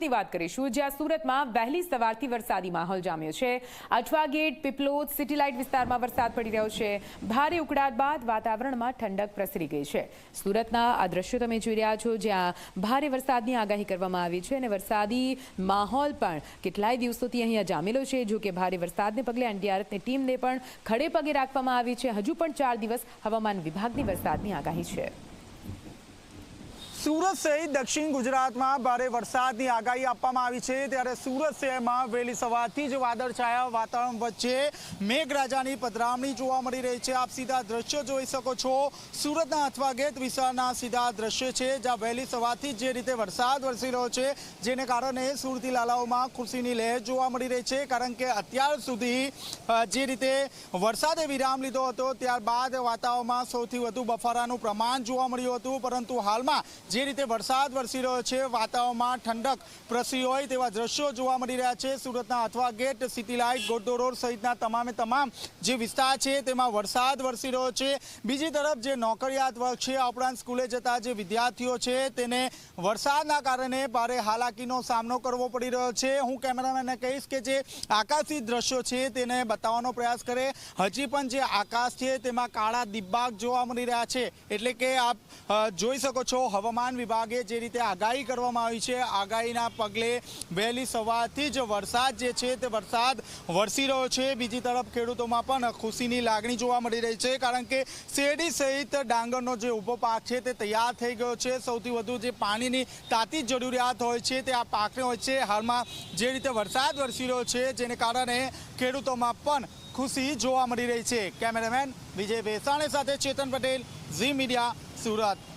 સુરતની વાત કરીશું, જ્યાં સુરતમાં વહેલી સવારથી વરસાદી માહોલ જામ્યો છે. અઠવા ગેટ, પીપલોદ, સિટીલાઇટ વિસ્તારમાં વરસાદ પડી રહ્યો છે. ભારે ઉકળાટ બાદ વાતાવરણમાં ઠંડક પ્રસરી ગઈ છે. સુરતના આ દ્રશ્યો તમે જોઈ રહ્યા છો, જ્યાં ભારે વરસાદની આગાહી કરવામાં આવી છે અને વરસાદી માહોલ પણ કેટલાય દિવસોથી અહીંયા જામેલો છે, જો કે ભારે વરસાદને પગલે એનડીઆરએફની ટીમને પણ ખડે પગે રાખવામાં આવી છે. હજુ પણ ચાર દિવસ હવામાન વિભાગની વરસાદની આગાહી છે. સુરત સહિત દક્ષિણ ગુજરાતમાં ભારે વરસાદની આગાહી આપવામાં આવી છે. ત્યારે સુરત શહેરમાં વહેલી સવારથી જ વાદળછાયા વાતાવરણ વચ્ચે મેઘરાજાની પધરામણી જોવા મળી રહી છે. આપ સીધા દ્રશ્યો જોઈ શકો છો. સુરતના અથવા ગેટ વિસ્તારના સીધા દ્રશ્યો છે, જ્યાં વહેલી સવારથી જ રીતે વરસાદ વરસી રહ્યો છે, જેને કારણે સુરતી લાલાઓમાં ખુશીની લહેર જોવા મળી રહી છે. કારણ કે અત્યાર સુધી જે રીતે વરસાદે વિરામ લીધો હતો, ત્યારબાદ વાતાવરણમાં સૌથી વધુ બફારાનું પ્રમાણ જોવા મળ્યું હતું. પરંતુ હાલમાં જે રીતે વરસાદ વરસી રહ્યો છે, વાતાવરણમાં ઠંડક પ્રસરી હોય તેવા દ્રશ્યો જોવા મળી રહ્યા છે. સુરતના અથવા ગેટ, સિટી લાઇટ ગોડો રોડ સહિતના તમામે તમામ જે વિસ્તાર છે, તેમાં વરસાદ વરસી રહ્યો છે. બીજી તરફ જે નોકરિયાત વર્ગ છે આ ઉપરાંત સ્કૂલે જતા જે વિદ્યાર્થીઓ છે, તેને વરસાદના કારણે ભારે હાલાકીનો સામનો કરવો પડી રહ્યો છે. હું કેમેરામેનને કહીશ કે જે આકાશી દ્રશ્યો છે, તેને બતાવવાનો પ્રયાસ કરે. હજી પણ જે આકાશ છે, તેમાં કાળા દિબ્બાગ જોવા મળી રહ્યા છે. એટલે કે આપ જોઈ શકો છો હવામાન વિભાગે જે રીતે આગાહી કરવામાં આવી છે, આગાહીના પગલે વહેલી સવારથી જ વરસાદ જે છે તે વરસાદ વરસી રહ્યો છે. બીજી તરફ ખેડૂતોમાં પણ ખુશીની લાગણી જોવા મળી રહી છે, કારણ કે શેરડી સહિત ડાંગરનો જે ઊભો પાક છે તે તૈયાર થઈ ગયો છે. સૌથી વધુ જે પાણીની તાતી જરૂરિયાત હોય છે તે આ પાકને હોય છે. હાલમાં જે રીતે વરસાદ વરસી રહ્યો છે જેને કારણે ખેડૂતોમાં પણ ખુશી જોવા મળી રહી છે. કેમેરામેન વિજય વેસાણી સાથે ચેતન પટેલ, ઝી મીડિયા, સુરત.